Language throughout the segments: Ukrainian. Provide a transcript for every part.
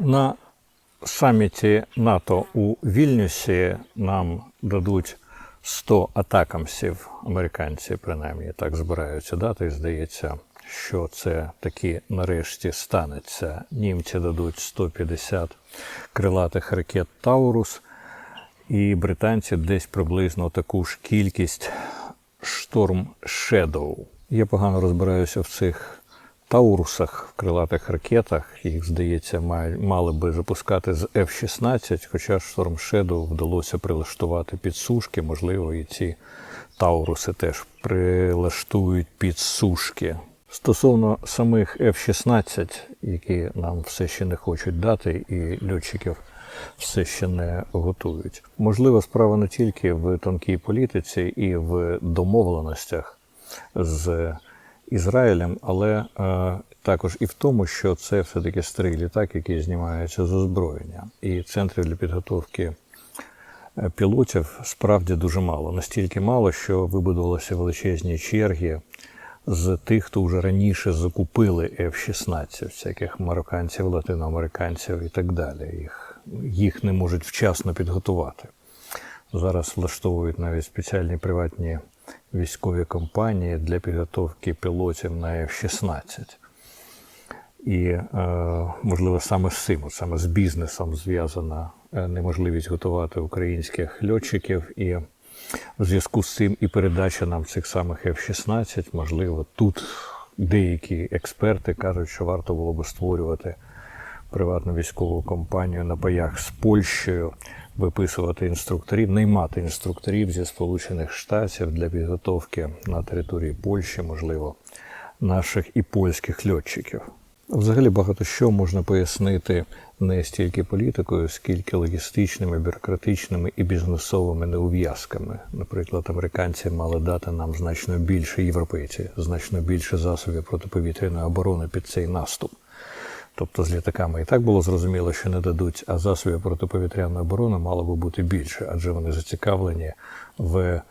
На саміті НАТО у Вільнюсі нам дадуть 100 атакамсів, американці принаймні так збираються дати. І здається, що це таки нарешті станеться. Німці дадуть 150 крилатих ракет Таурус, і британці десь приблизно таку ж кількість Шторм Shadow. Я погано розбираюся в цих Таурусах, в крилатих ракетах. Їх, здається, мали би запускати з F-16, хоча Шторм Shadow вдалося прилаштувати під сушки. Можливо, і ці Тауруси теж прилаштують під сушки. Стосовно самих F-16, які нам все ще не хочуть дати, і льотчиків все ще не готують. Можливо, справа не тільки в тонкій політиці і в домовленостях з Ізраїлем, але е, також і в тому, що це все-таки старий літак, який знімається з озброєння. І центрів для підготовки е, пілотів справді дуже мало. Настільки мало, що вибудувалися величезні черги з тих, хто вже раніше закупили F-16, всяких марокканців, латиноамериканців і так далі. Їх, їх не можуть вчасно підготувати. Зараз влаштовують навіть спеціальні приватні військові компанії для підготовки пілотів на F-16. І, е, можливо, саме з цим, саме з бізнесом зв'язана е, неможливість готувати українських льотчиків. І в зв'язку з цим і передача нам цих самих F-16, можливо, тут деякі експерти кажуть, що варто було би створювати приватну військову компанію на паях з Польщею, виписувати інструкторів, наймати інструкторів зі Сполучених Штатів для підготовки на території Польщі, можливо, наших і польських льотчиків. Взагалі багато що можна пояснити не стільки політикою, скільки логістичними, бюрократичними і бізнесовими неув'язками. Наприклад, американці мали дати нам значно більше європейці, значно більше засобів протиповітряної оборони під цей наступ. Тобто з літаками і так було зрозуміло, що не дадуть, а засобів протиповітряної оборони мало би бути більше, адже вони зацікавлені в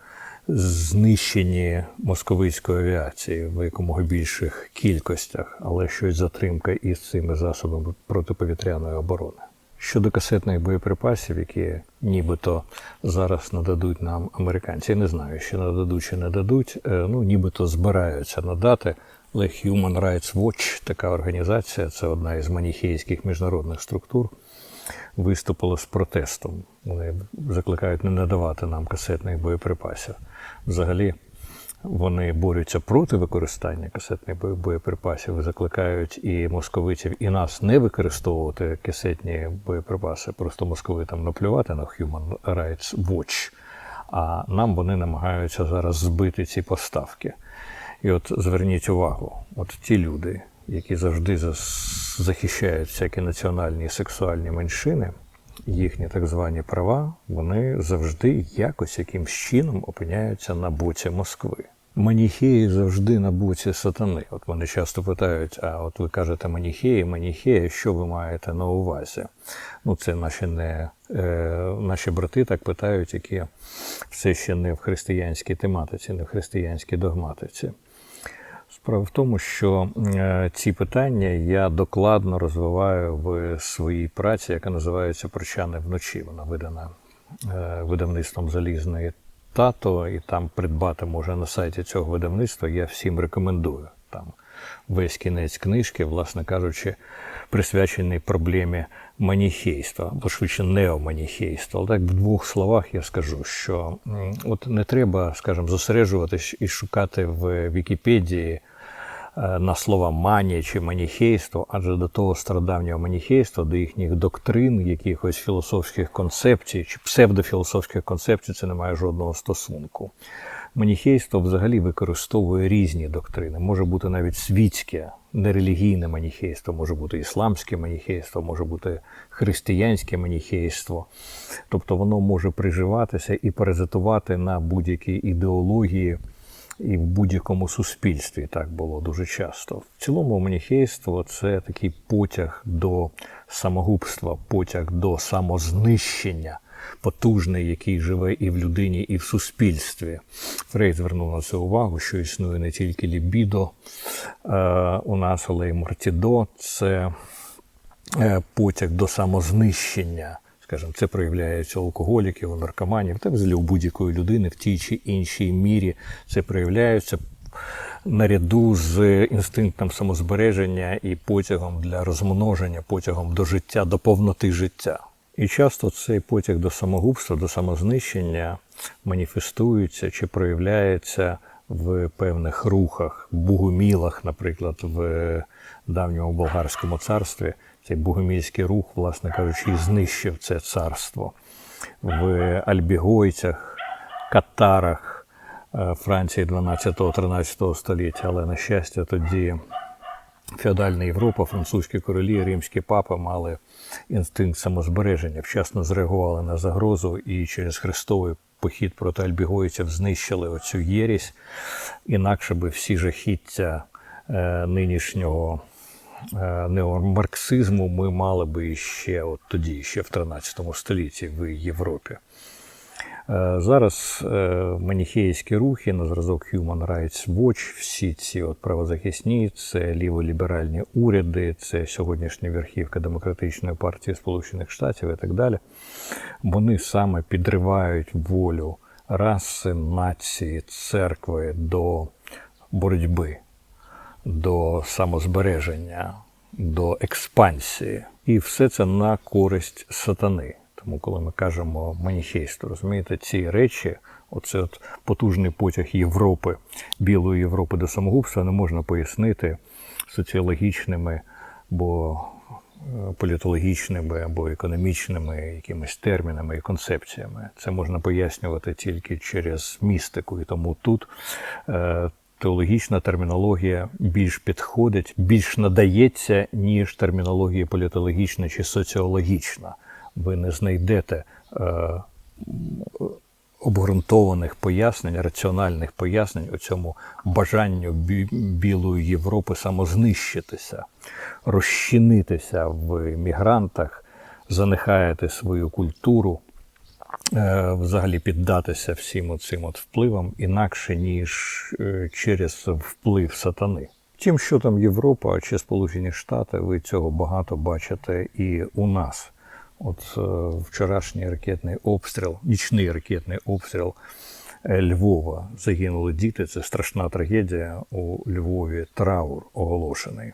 знищенні московицької авіації в якомога більших кількостях, але щось затримка із цими засобами протиповітряної оборони. Щодо касетних боєприпасів, які нібито зараз нададуть нам американці, я не знаю, чи нададуть чи не дадуть. Е, Ну, нібито збираються надати. Але Human Rights Watch, така організація, це одна із маніхейських міжнародних структур, виступила з протестом. Вони закликають не надавати нам касетних боєприпасів. Взагалі, вони борються проти використання касетних боєприпасів, закликають і московитів, і нас не використовувати касетні боєприпаси. Просто московитам наплювати на Human Rights Watch, а нам вони намагаються зараз збити ці поставки. І от зверніть увагу, от ті люди, які завжди захищають всякі національні і сексуальні меншини, їхні так звані права, вони завжди якось якимсь чином опиняються на боці Москви. Маніхеї завжди на боці сатани. От вони часто питають: а от ви кажете маніхеї, маніхеї, що ви маєте на увазі? Ну, це наші не е, наші брати так питають, які все ще не в християнській тематиці, не в християнській догматиці. Справа в тому, що е, ці питання я докладно розвиваю в своїй праці, яка називається Прощани вночі. Вона видана е, видавництвом залізної тато, і там придбати може на сайті цього видавництва. Я всім рекомендую. Там весь кінець книжки, власне кажучи, присвячений проблемі маніхейства, або швидше неоманіхейства. Але так в двох словах я скажу, що от не треба, скажімо, зосереджуватись і шукати в Вікіпедії на слова манія чи маніхейство, адже до того стародавнього маніхейства, до їхніх доктрин, якихось філософських концепцій чи псевдофілософських концепцій, це не має жодного стосунку. Маніхейство взагалі використовує різні доктрини. Може бути навіть світське, нерелігійне маніхейство, може бути ісламське маніхейство, може бути християнське маніхейство. Тобто воно може приживатися і паразитувати на будь-якій ідеології і в будь-якому суспільстві так було дуже часто. В цілому маніхейство це такий потяг до самогубства, потяг до самознищення, потужний, який живе і в людині, і в суспільстві. Фрейд звернув на це увагу, що існує не тільки лібідо е, у нас, але й мартідо. Це е, потяг до самознищення. Скажімо, це проявляється у алкоголіків, у наркоманів, та взагалі у будь-якої людини в тій чи іншій мірі це проявляється наряду з інстинктом самозбереження і потягом для розмноження, потягом до життя, до повноти життя. І часто цей потяг до самогубства, до самознищення маніфестується чи проявляється в певних рухах, бугумілах, наприклад, в давньому болгарському царстві. Цей бугумільський рух, власне кажучи, знищив це царство. В альбігойцях, катарах е, Франції 12-13 століття, але, на щастя, тоді феодальна Європа, французькі королі, римські папи мали інстинкт самозбереження, вчасно зреагували на загрозу і через хрестовий похід проти альбігойців знищили оцю єрість. Інакше би всі жахіття е, нинішнього неомарксизму ми мали би ще от тоді, ще в 13 столітті в Європі. Е, Зараз е, маніхеївські рухи на зразок Human Rights Watch, всі ці от правозахисні, це ліволіберальні уряди, це сьогоднішня верхівка Демократичної партії Сполучених Штатів і так далі. Вони саме підривають волю раси, нації, церкви до боротьби, до самозбереження, до експансії. І все це на користь сатани. Тому, коли ми кажемо маніхейство, розумієте, ці речі, оце от потужний потяг Європи, білої Європи до самогубства, не можна пояснити соціологічними, бо е, політологічними або економічними якимись термінами і концепціями. Це можна пояснювати тільки через містику. І тому тут е, теологічна термінологія більш підходить, більш надається, ніж термінологія політологічна чи соціологічна. Ви не знайдете е, обґрунтованих пояснень, раціональних пояснень у цьому бажанню бі- білої Європи самознищитися, розчинитися в мігрантах, занехаяти свою культуру, взагалі піддатися всім оцим от впливам інакше, ніж е, через вплив сатани. Втім, що там Європа чи Сполучені Штати, ви цього багато бачите і у нас. От е, вчорашній ракетний обстріл, нічний ракетний обстріл е, Львова. Загинули діти. Це страшна трагедія у Львові. Траур оголошений.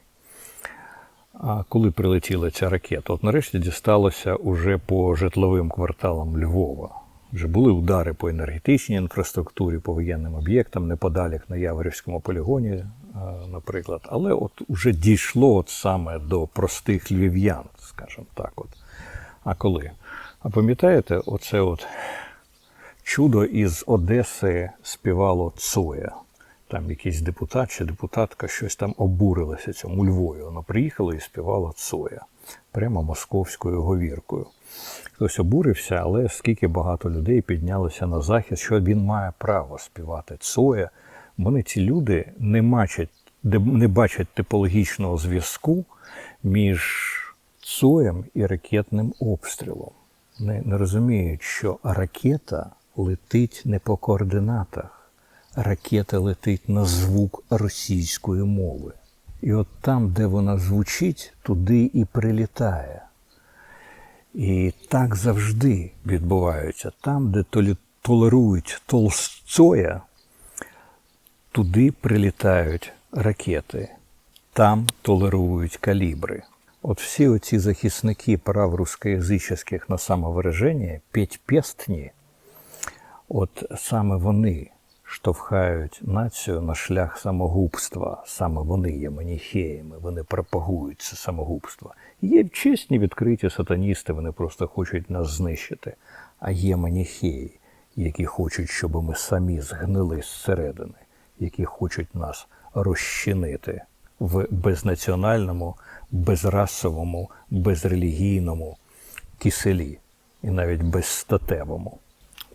А коли прилетіла ця ракета, от нарешті дісталося уже по житловим кварталам Львова. Вже були удари по енергетичній інфраструктурі, по воєнним об'єктам, неподалік на Яворівському полігоні, е, наприклад. Але от уже дійшло от саме до простих львів'ян, скажімо так. От. А коли? А пам'ятаєте, оце от чудо із Одеси співало Цоя. Там якийсь депутат чи депутатка щось там обурилася цьому Львові. Вона приїхала і співала Цоя прямо московською говіркою. Хтось обурився, але скільки багато людей піднялося на захист, що він має право співати Цоя. Вони ці люди не бачать, не бачать типологічного зв'язку між Цоєм і ракетним обстрілом. Не, не розуміють, що ракета летить не по координатах, ракета летить на звук російської мови. І от там, де вона звучить, туди і прилітає. І так завжди відбувається. Там, де толерують Толстцоя, туди прилітають ракети, там толерують калібри. От всі оці захисники прав рускоязичних на самовираження, п'ятьпєстні, от саме вони штовхають націю на шлях самогубства. Саме вони є маніхеями, вони пропагують це самогубство. Є чесні відкриті сатаністи, вони просто хочуть нас знищити. А є маніхеї, які хочуть, щоб ми самі згнили зсередини, які хочуть нас розчинити в безнаціональному, безрасовому, безрелігійному киселі і навіть безстатевому.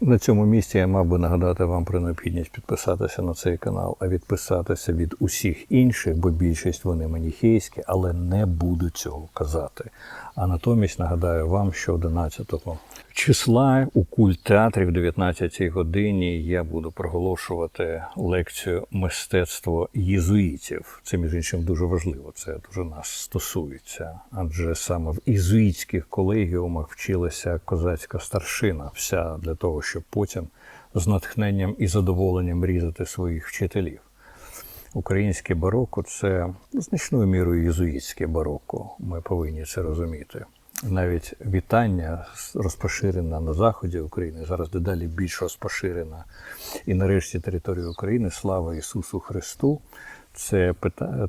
На цьому місці я мав би нагадати вам про необхідність підписатися на цей канал, а відписатися від усіх інших, бо більшість вони маніхейські, але не буду цього казати. А натомість нагадаю вам, що 11 числа у культ театрі в 19 годині я буду проголошувати лекцію мистецтво єзуїтів. Це між іншим дуже важливо. Це дуже нас стосується. Адже саме в єзуїтських колегіумах вчилася козацька старшина, вся для того, щоб потім з натхненням і задоволенням різати своїх вчителів. Українське бароко це значною мірою єзуїтське бароко. Ми повинні це розуміти. Навіть вітання розпоширена на заході України, зараз дедалі більш розпоширена. І нарешті територія України слава Ісусу Христу. Це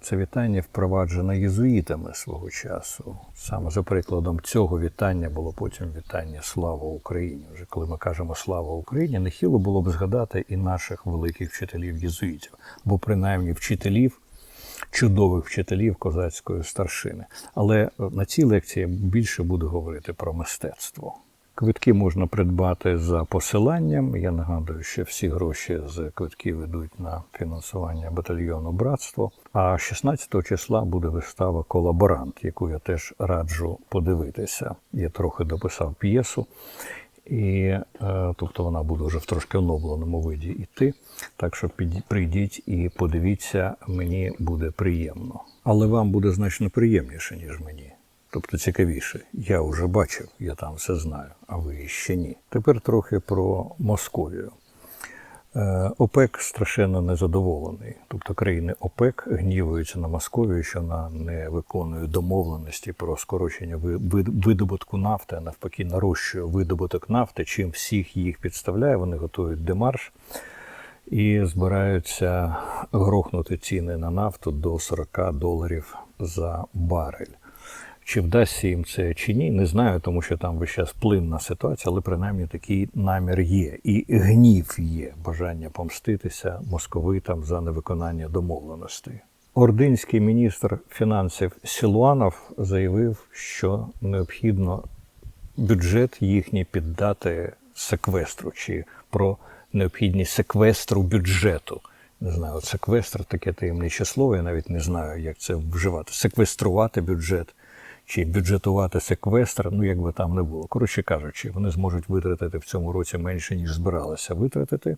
це вітання впроваджено єзуїтами свого часу. Саме за прикладом цього вітання було потім вітання Слава Україні. Вже коли ми кажемо Слава Україні, нехило було б згадати і наших великих вчителів єзуїтів, бо принаймні вчителів, чудових вчителів козацької старшини. Але е, на цій лекції я більше буду говорити про мистецтво. Квитки можна придбати за посиланням. Я нагадую, що всі гроші з квитків йдуть на фінансування батальйону Братство. А 16 числа буде вистава Колаборант, яку я теж раджу подивитися. Я трохи дописав п'єсу. І е, тобто вона буде вже в трошки оновленому виді йти. Так що прийдіть і подивіться, мені буде приємно. Але вам буде значно приємніше, ніж мені. Тобто цікавіше. Я вже бачив, я там все знаю, а ви ще ні. Тепер трохи про Московію. Е, ОПЕК страшенно незадоволений. Тобто країни ОПЕК гнівуються на Московію, що вона не виконує домовленості про скорочення видобутку нафти, а навпаки, нарощує видобуток нафти. Чим всіх їх підставляє, вони готують демарш і збираються грохнути ціни на нафту до 40 доларів за барель. Чи вдасться їм це чи ні, не знаю, тому що там весь час плинна ситуація, але принаймні такий намір є. І гнів є, бажання помститися московитам за невиконання домовленостей. Ординський міністр фінансів Сілуанов заявив, що необхідно бюджет їхній піддати секвестру чи про необхідність секвестру бюджету. Не знаю, секвестр таке таємниче слово, я навіть не знаю, як це вживати. Секвеструвати бюджет чи бюджетувати секвестр, ну як би там не було. Коротше кажучи, вони зможуть витратити в цьому році менше, ніж збиралися витратити.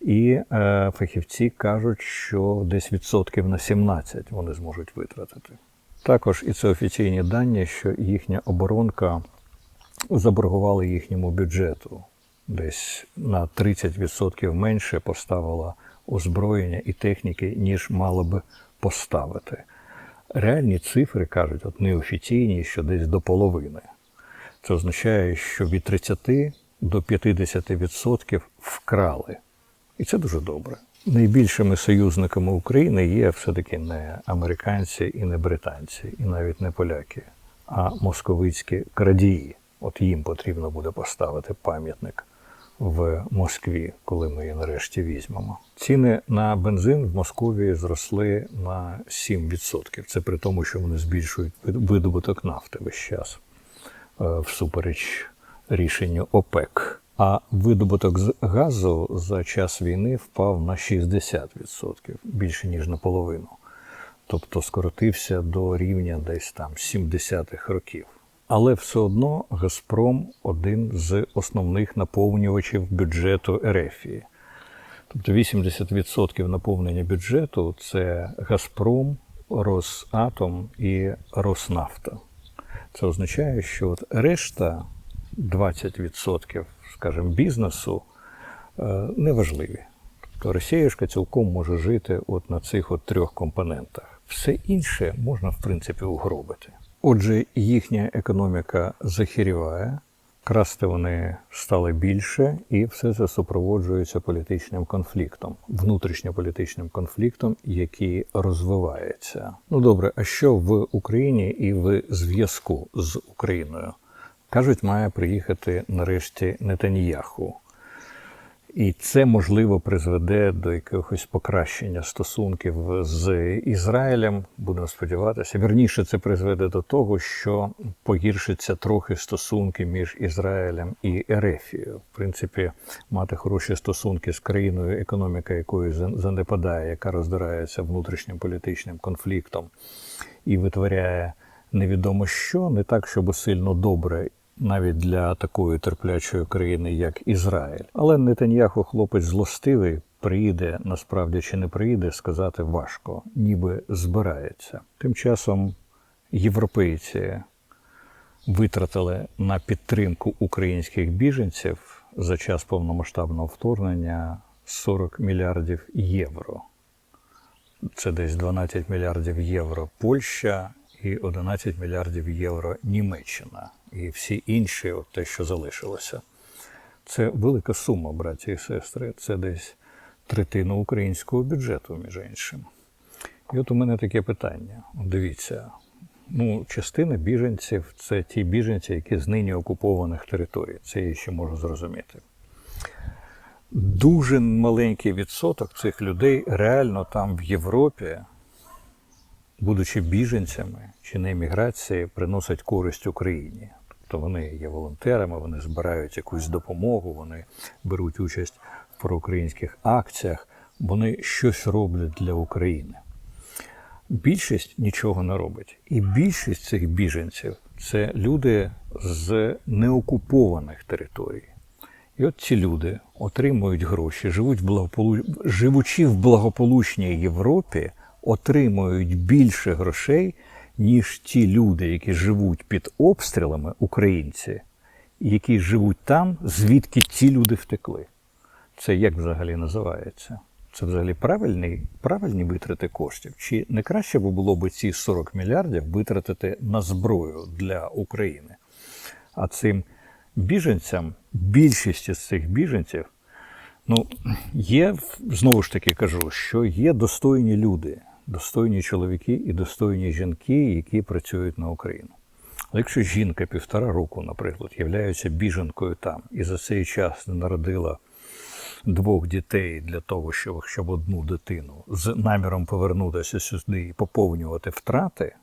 І е, фахівці кажуть, що десь відсотків на 17 вони зможуть витратити. Також і це офіційні дані, що їхня оборонка заборгувала їхньому бюджету. Десь на 30% менше поставила озброєння і техніки, ніж мало би поставити. Реальні цифри кажуть, от неофіційні, що десь до половини. Це означає, що від 30 до 50% вкрали. І це дуже добре. Найбільшими союзниками України є все-таки не американці і не британці, і навіть не поляки, а московицькі крадії. От їм потрібно буде поставити пам'ятник в Москві, коли ми її нарешті візьмемо. Ціни на бензин в Московії зросли на 7%. Це при тому, що вони збільшують видобуток нафти весь час е, всупереч рішенню ОПЕК. А видобуток з газу за час війни впав на 60%, більше ніж наполовину. Тобто скоротився до рівня десь там 70-х років. Але все одно Газпром один з основних наповнювачів бюджету Ерефії. Тобто 80% наповнення бюджету це Газпром, Росатом і Роснафта. Це означає, що от решта 20%, скажімо, бізнесу е, неважливі. Тобто Росіюшка цілком може жити от на цих от трьох компонентах. Все інше можна, в принципі, угробити. Отже, їхня економіка захіріває, красти вони стали більше, і все це супроводжується політичним конфліктом, внутрішньополітичним конфліктом, який розвивається. Ну добре, а що в Україні і в зв'язку з Україною? Кажуть, має приїхати нарешті Нетаньяху. І це можливо призведе до якогось покращення стосунків з Ізраїлем. Будемо сподіватися. Вірніше, це призведе до того, що погіршаться трохи стосунки між Ізраїлем і Ерефією. В принципі, мати хороші стосунки з країною, економіка якої зан- занепадає, яка роздирається внутрішнім політичним конфліктом і витворяє невідомо що, не так, щоб сильно добре навіть для такої терплячої країни, як Ізраїль. Але Нетаньяху хлопець злостивий, приїде насправді чи не приїде, сказати важко, ніби збирається. Тим часом європейці витратили на підтримку українських біженців за час повномасштабного вторгнення 40 мільярдів євро. Це десь 12 мільярдів євро Польща і 11 мільярдів євро Німеччина. І всі інші, от те, що залишилося. Це велика сума, браті і сестри. Це десь третина українського бюджету, між іншим. І от у мене таке питання. Дивіться, ну, частина біженців це ті біженці, які з нині окупованих територій. Це я ще можу зрозуміти. Дуже маленький відсоток цих людей реально там в Європі, будучи біженцями чи на еміграції, приносять користь Україні. Тобто вони є волонтерами, вони збирають якусь допомогу, вони беруть участь в проукраїнських акціях, вони щось роблять для України. Більшість нічого не робить. І більшість цих біженців це люди з неокупованих територій. І от ці люди отримують гроші, живуть в благополу... живучи в благополучній Європі, отримують більше грошей, ніж ті люди, які живуть під обстрілами, українці, які живуть там, звідки ці люди втекли. Це як взагалі називається? Це взагалі правильні, правильні витрати коштів? Чи не краще б було б ці 40 мільярдів витратити на зброю для України? А цим біженцям, більшість з цих біженців, ну, є, знову ж таки кажу, що є достойні люди, достойні чоловіки і достойні жінки, які працюють на Україну. Але якщо жінка півтора року, наприклад, являється біженкою там і за цей час не народила двох дітей для того, щоб, щоб одну дитину з наміром повернутися сюди і поповнювати втрати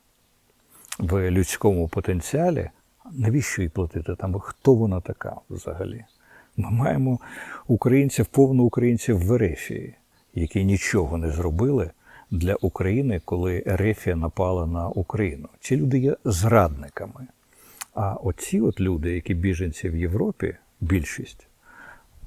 в людському потенціалі, навіщо їй платити там? Хто вона така взагалі? Ми маємо українців, повно українців в Ерефії, які нічого не зробили для України, коли Ерефія напала на Україну. Ці люди є зрадниками. А оці от люди, які біженці в Європі, більшість,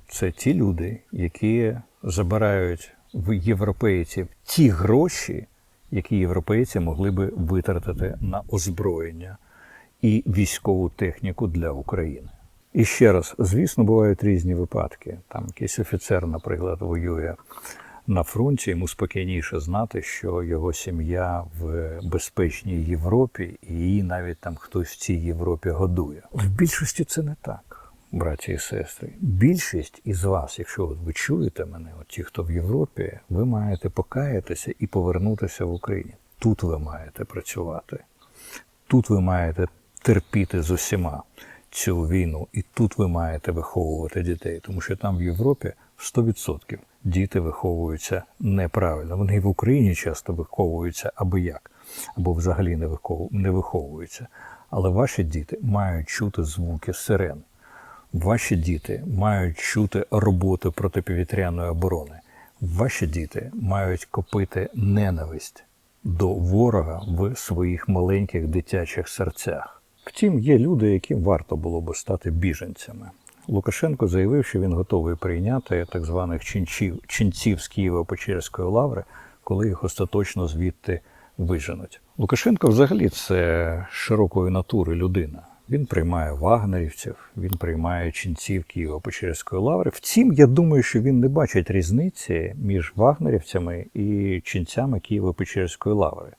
це ті люди, які забирають в європейців ті гроші, які європейці могли би витратити на озброєння і військову техніку для України. І ще раз, звісно, бувають різні випадки. Там якийсь офіцер, наприклад, воює на фронті, йому спокійніше знати, що його сім'я в безпечній Європі, і її навіть там хтось в цій Європі годує. В більшості це не так, браті і сестри. Більшість із вас, якщо от ви чуєте мене, от ті, хто в Європі, ви маєте покаятися і повернутися в Україну. Тут ви маєте працювати. Тут ви маєте терпіти з усіма цю війну, і тут ви маєте виховувати дітей, тому що там в Європі 100% діти виховуються неправильно. Вони в Україні часто виховуються аби як, або взагалі не виховуються. Але ваші діти мають чути звуки сирен. Ваші діти мають чути роботу протиповітряної оборони. Ваші діти мають копити ненависть до ворога в своїх маленьких дитячих серцях. Втім, є люди, яким варто було би стати біженцями. Лукашенко заявив, що він готовий прийняти так званих ченців, ченців з Києво-Печерської лаври, коли їх остаточно звідти виженуть. Лукашенко взагалі це широкої натури людина. Він приймає вагнерівців, він приймає ченців Києво-Печерської лаври. Втім, я думаю, що він не бачить різниці між вагнерівцями і ченцями Києво-Печерської лаври.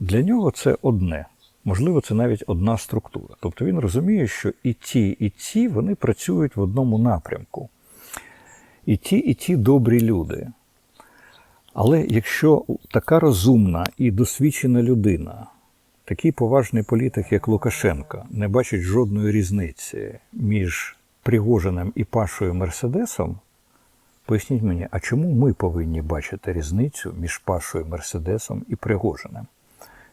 Для нього це одне. Можливо, це навіть одна структура. Тобто він розуміє, що і ті, і ті вони працюють в одному напрямку. І ті, і ті добрі люди. Але якщо така розумна і досвідчена людина, такий поважний політик, як Лукашенко, не бачить жодної різниці між Пригожиним і Пашою Мерседесом, поясніть мені, а чому ми повинні бачити різницю між Пашою Мерседесом і Пригожиним?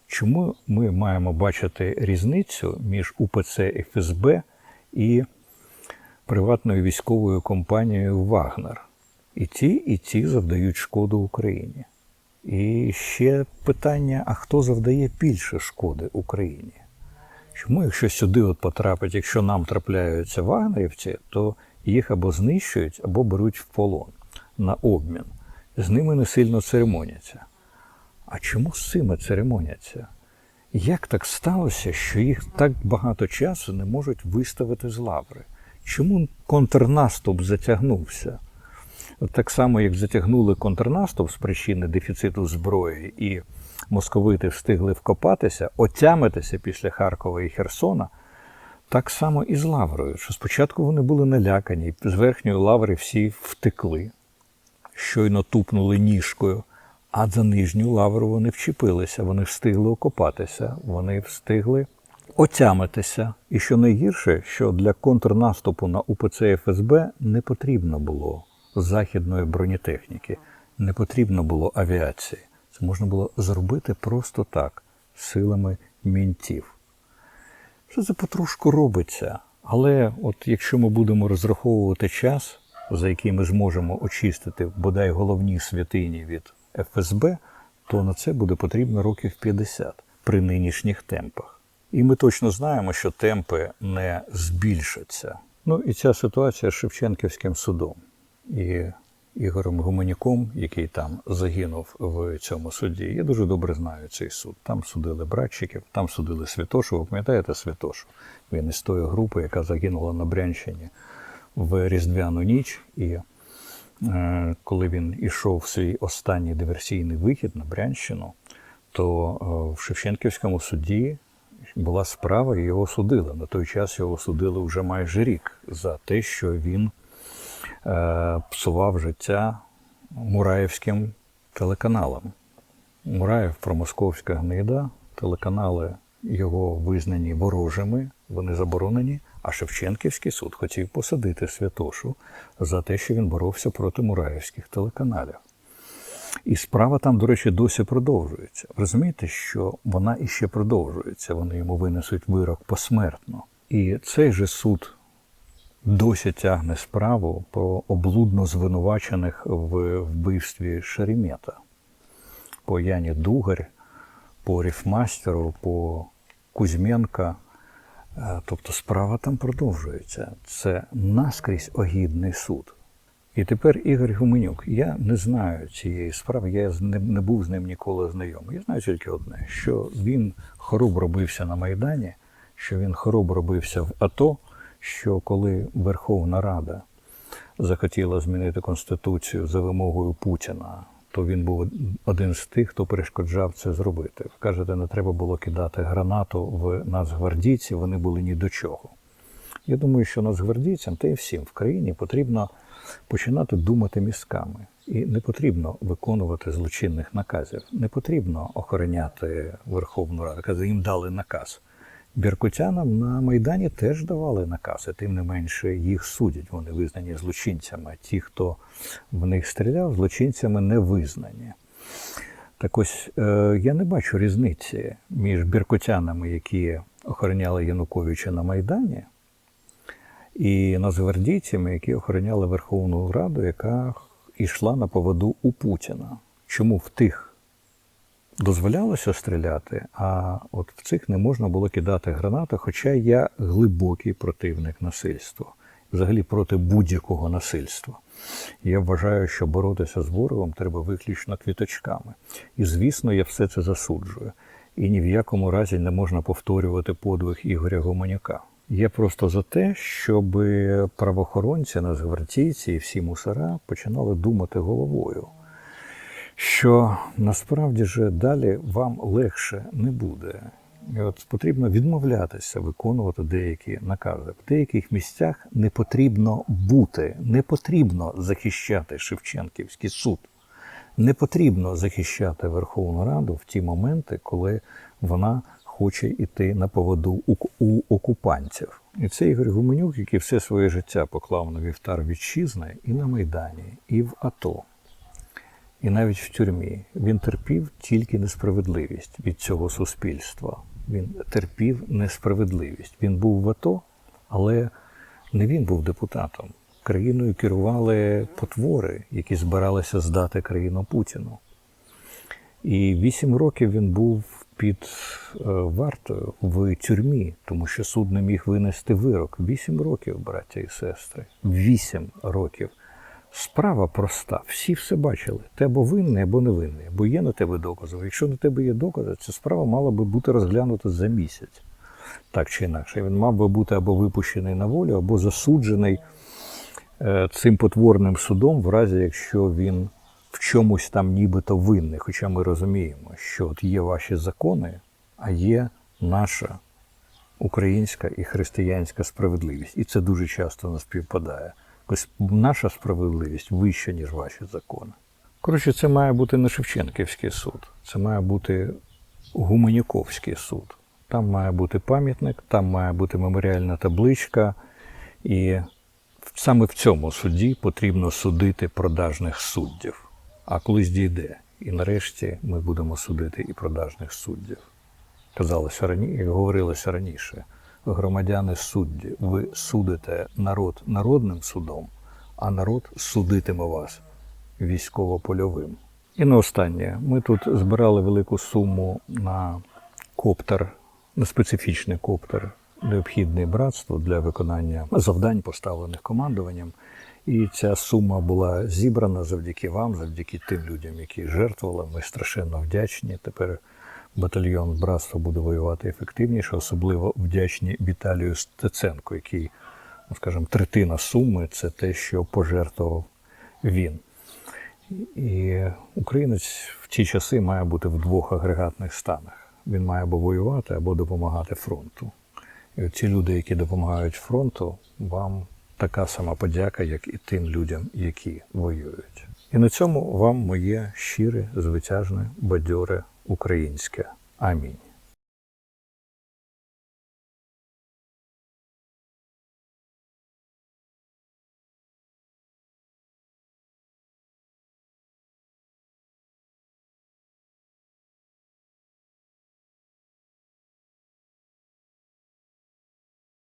Чому ми маємо бачити різницю між УПЦ ФСБ і приватною військовою компанією Вагнер? І ті, і ті завдають шкоду Україні. І ще питання: а хто завдає більше шкоди Україні? Чому, якщо сюди от потрапить, якщо нам трапляються вагнерівці, то їх або знищують, або беруть в полон на обмін. З ними не сильно церемоняться. А чому з цими церемоняться? Як так сталося, що їх так багато часу не можуть виставити з лаври? Чому контрнаступ затягнувся? От так само, як затягнули контрнаступ з причини дефіциту зброї, і московити встигли вкопатися, отямитися після Харкова і Херсона, так само і з Лаврою, що спочатку вони були налякані, з верхньої лаври всі втекли, щойно тупнули ніжкою, а за нижню лавру вони вчепилися, вони встигли окопатися, вони встигли отямитися. І що найгірше, що для контрнаступу на УПЦ ФСБ не потрібно було західної бронетехніки, не потрібно було авіації. Це можна було зробити просто так, силами мінтів. Все це потрошку робиться. Але от якщо ми будемо розраховувати час, за який ми зможемо очистити бодай головні святині від ФСБ, то на це буде потрібно років 50 при нинішніх темпах. І ми точно знаємо, що темпи не збільшаться. Ну і ця ситуація з Шевченківським судом і Ігорем Гуменюком, який там загинув в цьому суді. Я дуже добре знаю цей суд. Там судили братчиків, там судили Святошу. Ви пам'ятаєте Святошу? Він із тої групи, яка загинула на Брянщині в Різдвяну ніч. І коли він ішов в свій останній диверсійний вихід на Брянщину, то е, в Шевченківському суді була справа, і його судили. На той час його судили вже майже рік за те, що він е, псував життя Мураївським телеканалам. Мураєв промосковська гнида, телеканали його визнані ворожими, вони заборонені. А Шевченківський суд хотів посадити Святошу за те, що він боровся проти мураївських телеканалів. І справа там, до речі, досі продовжується. Розумієте, що вона іще продовжується. Вони йому винесуть вирок посмертно. І цей же суд досі тягне справу про облудно звинувачених в вбивстві Шеремета по Яні Дугарь, по Ріфмастеру, по Кузьменка. Е, Тобто справа там продовжується. Це наскрізь огідний суд. І тепер Ігор Гуменюк. Я не знаю цієї справи, я не був з ним ніколи знайомий. Я знаю тільки одне: що він хоробро бився на Майдані, що він хоробро бився в АТО, що коли Верховна Рада захотіла змінити Конституцію за вимогою Путіна, то він був один з тих, хто перешкоджав це зробити. Ви кажете, не треба було кидати гранату в нацгвардійці, вони були ні до чого. Я думаю, що нацгвардійцям та й всім в країні потрібно починати думати мізками. І не потрібно виконувати злочинних наказів. Не потрібно охороняти Верховну Раду, коли їм дали наказ. Біркутянам на Майдані теж давали накази, тим не менше їх судять. Вони визнані злочинцями. Ті, хто в них стріляв, злочинцями не визнані. Так ось е, я не бачу різниці між біркутянами, які охороняли Януковича на Майдані, і нацгвардійцями, які охороняли Верховну Раду, яка йшла на поводу у Путіна. Чому в тих дозволялося стріляти, а от в цих не можна було кидати гранати, хоча я глибокий противник насильства, взагалі проти будь-якого насильства. Я вважаю, що боротися з ворогом треба виключно квіточками. І, звісно, я все це засуджую. І ні в якому разі не можна повторювати подвиг Ігоря Гоманюка. Я просто за те, щоб правоохоронці, нацгвардійці і всі мусора починали думати головою, що насправді же далі вам легше не буде. І от потрібно відмовлятися виконувати деякі накази. В деяких місцях не потрібно бути, не потрібно захищати Шевченківський суд. Не потрібно захищати Верховну Раду в ті моменти, коли вона хоче йти на поводу у, у окупантів. І це Ігор Гуменюк, який все своє життя поклав на вівтар вітчизни і на Майдані, і в АТО, і навіть в тюрмі. Він терпів тільки несправедливість від цього суспільства. Він терпів несправедливість. Він був в АТО, але не він був депутатом. Країною керували потвори, які збиралися здати країну Путіну. І вісім років він був під е, вартою в тюрмі, тому що суд не міг винести вирок. Вісім років, браття і сестри. Вісім років. Справа проста. Всі все бачили. Ти або винний, або не винний, бо є на тебе докази. Якщо на тебе є докази, ця справа мала би бути розглянута за місяць. Так чи інакше. Він мав би бути або випущений на волю, або засуджений е, цим потворним судом, в разі якщо він в чомусь там нібито винний. Хоча ми розуміємо, що от є ваші закони, а є наша українська і християнська справедливість. І це дуже часто не співпадає. Ось наша справедливість вища, ніж ваші закони. Коротше, це має бути не Шевченківський суд, це має бути Гуменюковський суд. Там має бути пам'ятник, там має бути меморіальна табличка. І саме в цьому суді потрібно судити продажних суддів. А колись дійде. І нарешті ми будемо судити і продажних суддів. Казалося раніше, говорилося раніше, громадяни судді, ви судите народ народним судом, а народ судитиме вас військово-польовим. І на останнє, ми тут збирали велику суму на коптер, на специфічний коптер, необхідний братству для виконання завдань, поставлених командуванням. І ця сума була зібрана завдяки вам, завдяки тим людям, які жертвували. Ми страшенно вдячні. Тепер батальйон братства буде воювати ефективніше. Особливо вдячні Віталію Стеценко, який, ну скажімо, третина суми це те, що пожертвував він. І українець в ті часи має бути в двох агрегатних станах. Він має або воювати, або допомагати фронту. І ці люди, які допомагають фронту, вам така сама подяка, як і тим людям, які воюють. І на цьому вам моє щире, звитяжне, бадьоре українське. Амінь.